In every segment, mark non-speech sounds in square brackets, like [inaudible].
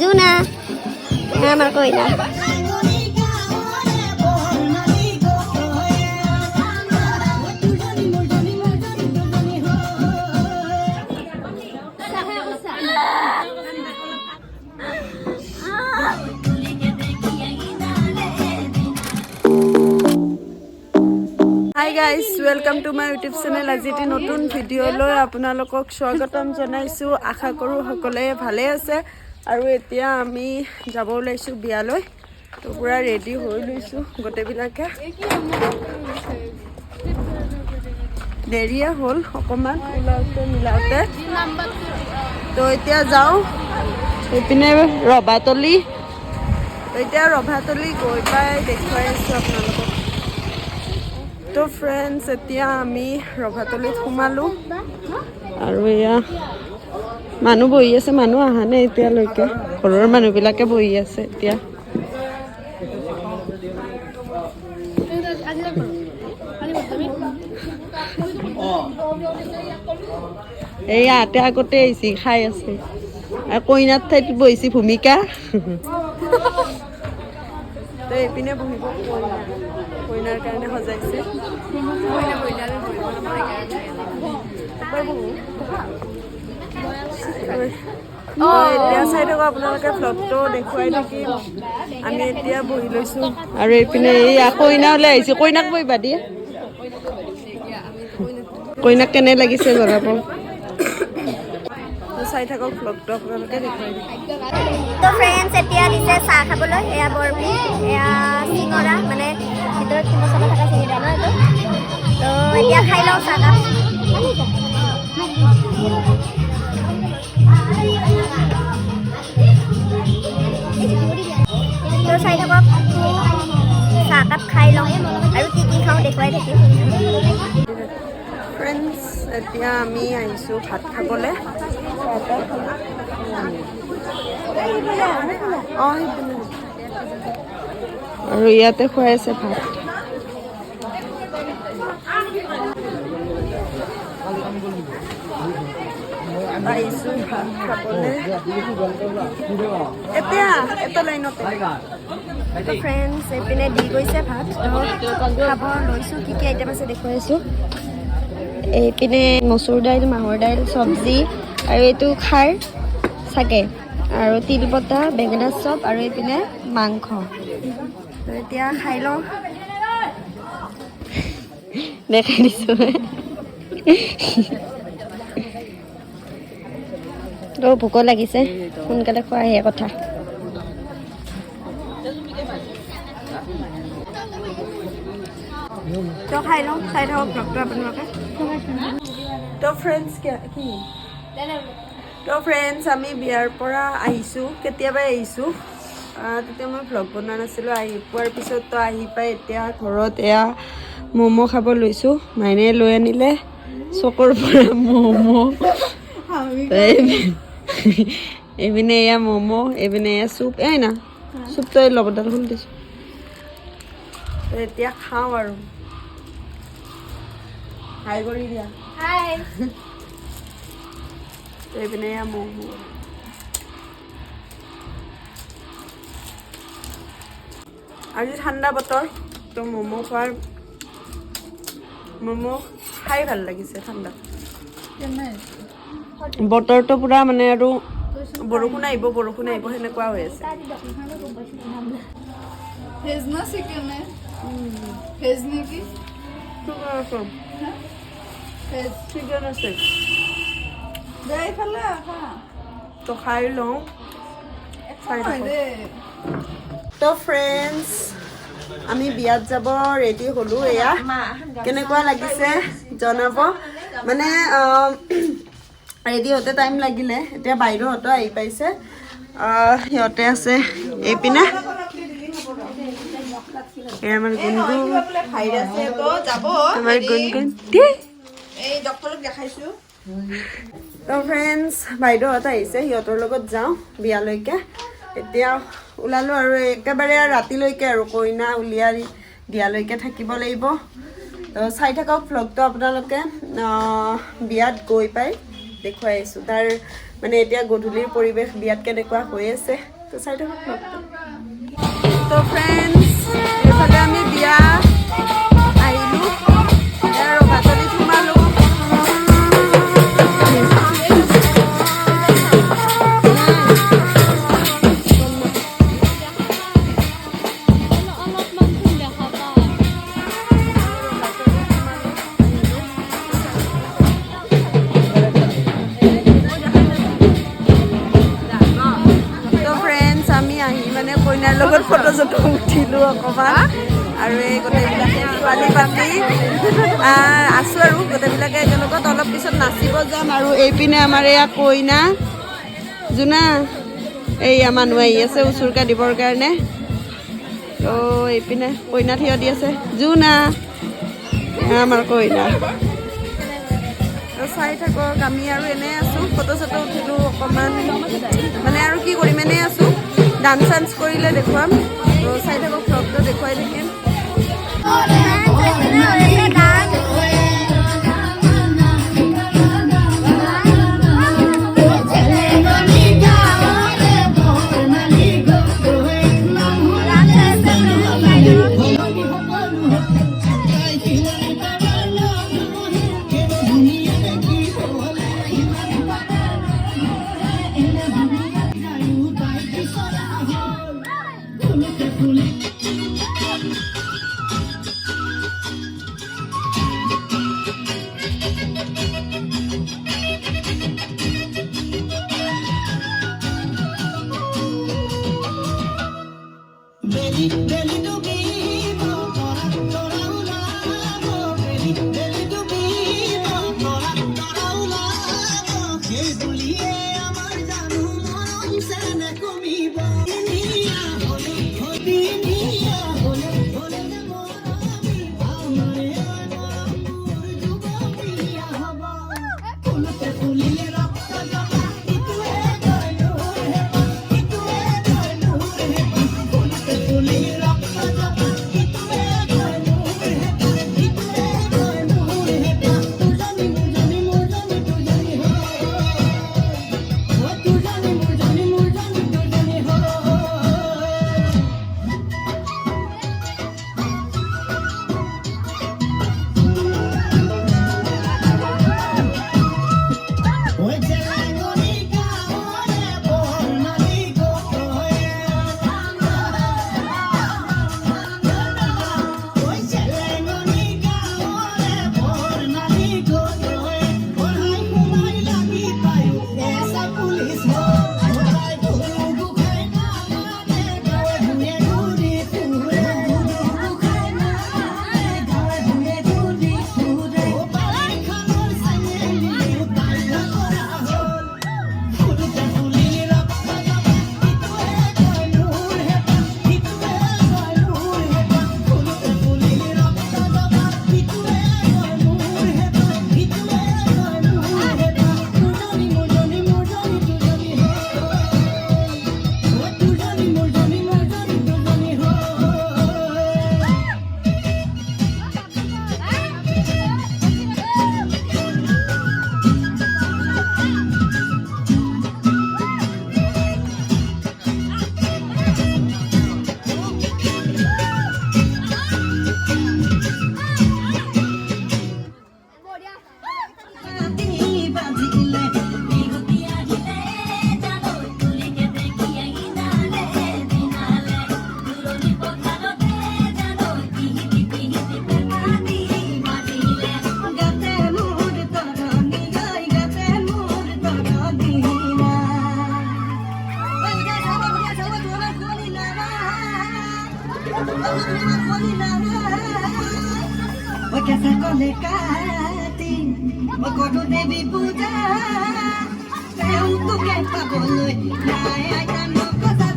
জুনা। হ্যাঁ আমার কইনা hi guys welcome to my YouTube channel আজি এটি নতুন ভিডিঅ'লৈ আপোনালোকক স্বাগতম জনাইছোঁ। আশা কৰোঁ সকলোৱে ভালে আছে। আৰু এতিয়া আমি যাব ওলাইছোঁ বিয়ালৈ। তো পূৰা ৰেডি হৈ লৈছোঁ গোটেইবিলাকে। দেৰিয়ে হ'ল অকণমান ওলাওঁতে মিলাওঁতে। তো এতিয়া যাওঁ। এইপিনে ৰভাতলি এতিয়া ৰভাতলি গৈ পাই দেখুৱাই আছোঁ আপোনালোকক। তো ফ্ৰেণ্ডছ এতিয়া আমি ৰভাতলিত সোমালোঁ। আৰু এয়া মানুহ বহি আছে মানুহ অহা নাই এতিয়ালৈকে। ঘৰৰ মানুহবিলাকে বহি আছে এতিয়া। এই আতে আগতে আহিছে খাই আছে। আৰু কইনাৰ ঠাইত বহিছে ভূমিকা। এইপিনে বহিব কইনা। কইনাৰ কাৰণে সজাইছে। এতিয়া চাই থাকক আপোনালোকে ভ্লগটো দেখুৱাই থাকিম আমি এতিয়া বহি লৈছোঁ। আৰু এইপিনে এই কইনা ওলাই আহিছে। কইনাক বহিবা দিয়ে। কইনাক কেনে লাগিছে জনাব? তো চাই থাকক ভ্লগটো আপোনালোকে দেখুৱাই দিম তো ফ্ৰেণ্ডছ এতিয়া দিছে চাহ খাবলৈ এয়া বৰফি এয়া চিঙৰা মানে ভিতৰত কি মছলা থকা চিঙৰা ন এইটো। তো এতিয়া খাই লওঁ চাহ কাপ চাই থাকক। চাহকাপ খাই লওঁ। আৰু কি কি খাওঁ দেখুৱাই থাকিম ফ্ৰেণ্ডছ এতিয়া আমি আহিছোঁ ভাত খাবলৈ। আৰু ইয়াতে খুৱাই আছে ভাত। ফ্ৰেণ্ডছ এইপিনে দি গৈছে ভাত। খাব লৈছোঁ কি কি আইটেম আছে দেখুৱাইছোঁ এইপিনে মচুৰ দাইল মাহৰ দাইল চব্জি আৰু এইটো খাৰ চাগে। আৰু তিল পতা বেঙেনা চপ আৰু এইপিনে মাংস। এতিয়া খাই লওঁ। দেখাই দিছোঁ। তো ভোকো লাগিছে। সোনকালে খোৱাহে কথা। তো খাই লওঁ চাই থাকক ভ্লগটো আপোনালোকে। তো ফ্ৰেণ্ডছ কি? তো ফ্ৰেণ্ডছ আমি বিয়াৰ পৰা আহিছোঁ কেতিয়াবাই আহিছোঁ। আহ, তেতিয়া মই ভ্লগ বনোৱা নাছিলোঁ আহি পোৱাৰ পিছত তো আহি পাই এতিয়া ঘৰত এয়া ম'ম' খাব লৈছোঁ। মাইনে লৈ আনিলে চকুৰ পৰা ম'ম' [laughs] এইপিনে এয়া ম'ম' এইপিনে এয়া চুপ এই না চুপটো এই লগৰডাল খুলি দিছোঁ। এতিয়া খাওঁ আৰু। হাই কৰি দিয়া। হাই। [laughs] এইপিনে এয়া ম'ম' আজি ঠাণ্ডা বতৰ তো ম'ম' খোৱাৰ ম'ম' খাই ভালো লাগিছে ঠাণ্ডা বতৰটো পূৰা মানে আৰু বৰষুণ আহিব বৰষুণ আহিব সেনেকুৱা হৈ আছে। খাই লওঁ। তো ফ্ৰেণ্ডছ আমি বিয়াত যাব ৰেডি হ'লোঁ এয়া। কেনেকুৱা লাগিছে? জনাব। মানে ৰেডি হওঁতে টাইম লাগিলে। এতিয়া বাইদেউহঁতো আহি পাইছে। সিহঁতে আছে। এইপিনে আমাৰ গুণগুণ। আমাৰ গুণগুণ। তো ফ্ৰেণ্ডছ বাইদেউহঁত আহিছে। সিহঁতৰ লগত যাওঁ বিয়ালৈকে। এতিয়া ওলালোঁ আৰু একেবাৰে ৰাতিলৈকে আৰু কইনা উলিয়াই দিয়ালৈকে থাকিব লাগিব। তো চাই থাকক ভ্লগটো আপোনালোকে। বিয়াত গৈ পাই। দেখুৱাই আছোঁ। তাৰ মানে এতিয়া গধূলিৰ পৰিৱেশ বিয়াত কেনেকুৱা হৈ আছে, তো চাই থাকক ন। তো ফ্ৰেণ্ডছ এইফালে আমি বিয়া আহিলোঁ। এয়া যাম আৰু এইপিনে আমাৰ এয়া কইনা জোনা এইয়া মানুহ আহি আছে উচুৰকা দিবৰ কাৰণে তো এইপিনে কইনা থিয় দি আছে জোনা আমাৰ কইনা চাই থাকক আমি আৰু এনেই আছোঁ ফটো চটো উঠিলোঁ অকণমান মানে আৰু কি কৰিম এনেই আছোঁ ডান্স চান্স কৰিলে দেখুৱাম তো চাই থাকক ভ্লগটো দেখুৱাই থাকিম কেঁচা কলে কাটি কৰো দেৱী পূজা। তোকে পাবলৈ নাই আইতা নকজাবি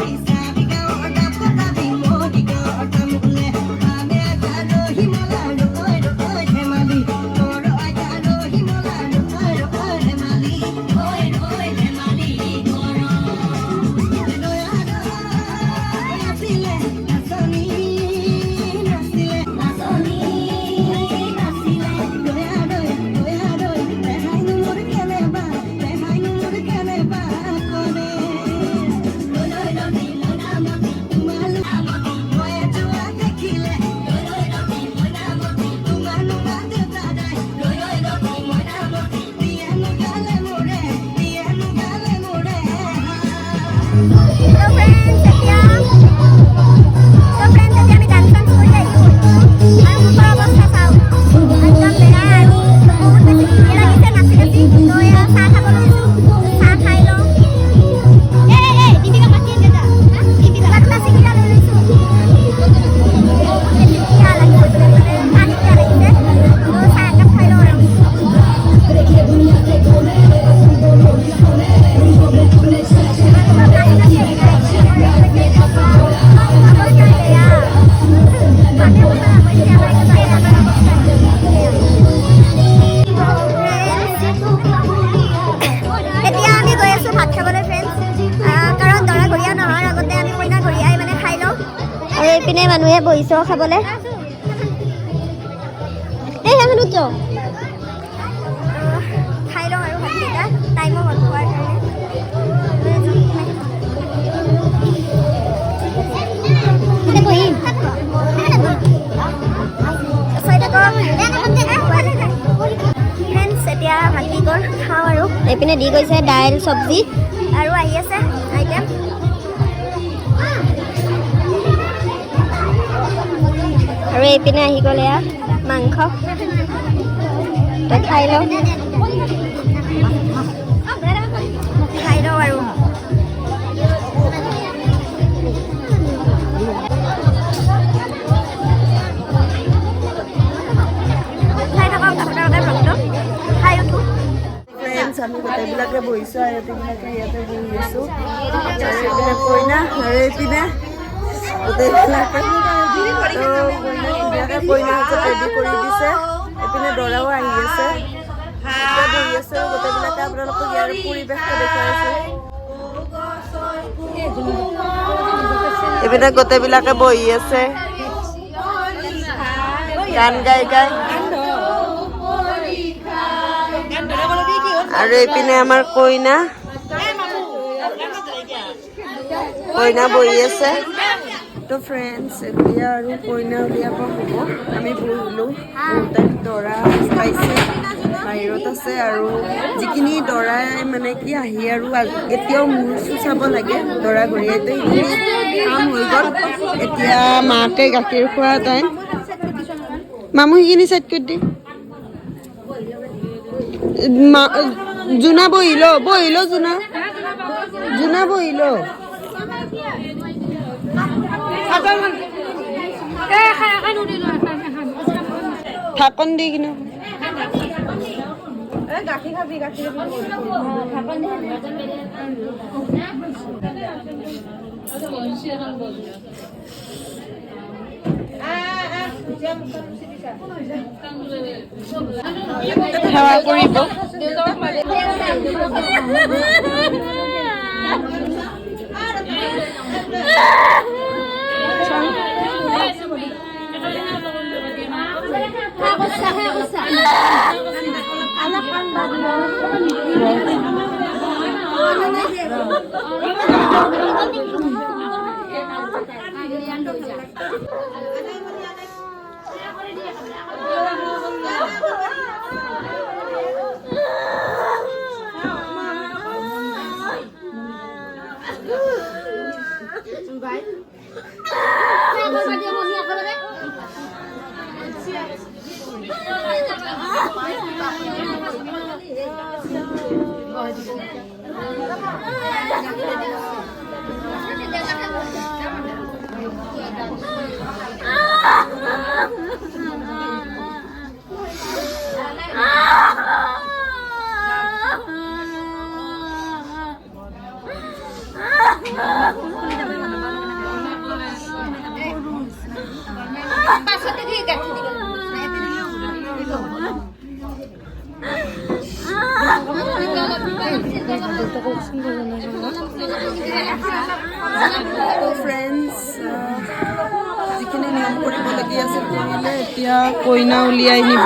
খাবলৈ। এই সেইখনত যাওঁ। খাই লওঁ আৰু ভাতকেইটা টাইমো হ'ল খোৱাৰ কাৰণে এতিয়া ভাতি গ'ল খাওঁ আৰু। এইপিনে দি গৈছে দাইল চব্জি। আৰু আহি আছে আইটেম। আৰু এইপিনে আহি গ'ল এয়া মাংস তই খাই লওঁ খাই লওঁ আৰু খাই থাকক আপোনালোকে ভ্লগটো খাই উঠো ফ্ৰেণ্ডছ আমি গোটেইবিলাকে বহিছোঁ আৰু এইবিলাকে ইয়াতে বহি আছোঁ আৰু এইপিনে কইনা আৰু এইপিনে গোটেইবিলাকে তো ধুনীয়াকৈ ৰেডি কৰি দিছে এইপিনে দৰাও আহি আছে গোটেইবিলাকে আপোনালোকক ইয়াৰ পৰিৱেশটো দেখুৱাই এইপিনে গোটেইবিলাকে বহি আছে গান গাই গাই আৰু এইপিনে আমাৰ কইনা কইনা বহি আছে তো ফ্ৰেণ্ডছ এতিয়া আৰু কইনা উলিয়াব আমি বহিলোঁ বহুতে দৰা পাইছে। বাহিৰত আছে আৰু যিখিনি দৰাই মানে কি আহি আৰু এতিয়াও মূৰ চুচাব লাগে, দৰা ঘৰীয়াইতো সেইখিনি কাম হৈ গ'ল। এতিয়া মাকে গাখীৰ খোৱা টাইম। মামু, সেইখিনি চাইড কৰি দি। জোনা বহিল বহিল জোনা। জোনা বহিল। ঢাকন দি কিনে সেৱা কৰিব যিখিনি নিয়ম কৰিবলগীয়া আছে কৰিলে এতিয়া কইনা উলিয়াই নিব।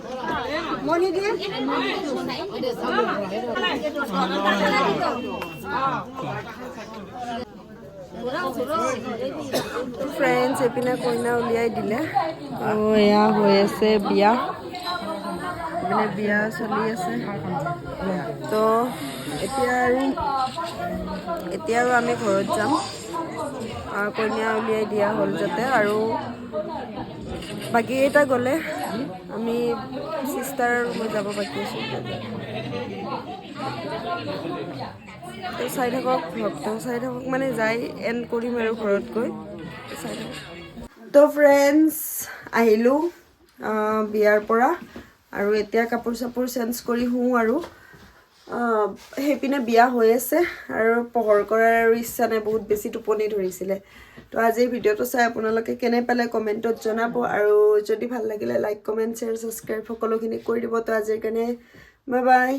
ফ্ৰেণ্ডছ এইপিনে কইনা উলিয়াই দিলে। আৰু এয়া হৈ আছে বিয়া। এইপিনে বিয়া চলি আছে। তো এতিয়া আৰু এতিয়া আৰু আমি ঘৰত যাম। কইনা উলিয়াই দিয়া হ'ল যাতে আৰু বাকীকেইটা গ'লে? আমি আৰু মই যাব বাকী তো চাই থাকক ভক্ত চাই থাকক মানে যাই এণ্ড কৰিম আৰু ঘৰত গৈ চাই থাকক তো ফ্ৰেণ্ডছ আহিলোঁ বিয়াৰ পৰা। আৰু এতিয়া কাপোৰ চাপোৰ চেঞ্জ কৰি শুওঁ আৰু। সেইপিনে বিয়া হৈ আছে আৰু পোহৰ কৰাৰ আৰু ইচ্ছা নাই বহুত বেছি টোপনি ধৰিছিলে। তো আজিৰ ভিডিঅ'টো চাই আপোনালোকে কেনে পালে কমেণ্টত জনাব আৰু যদি ভাল লাগিলে লাইক কমেণ্ট শ্বেয়াৰ ছাবস্ক্ৰাইব সকলোখিনি কৰি দিব। তো আজিৰ কাৰণে বাই বাই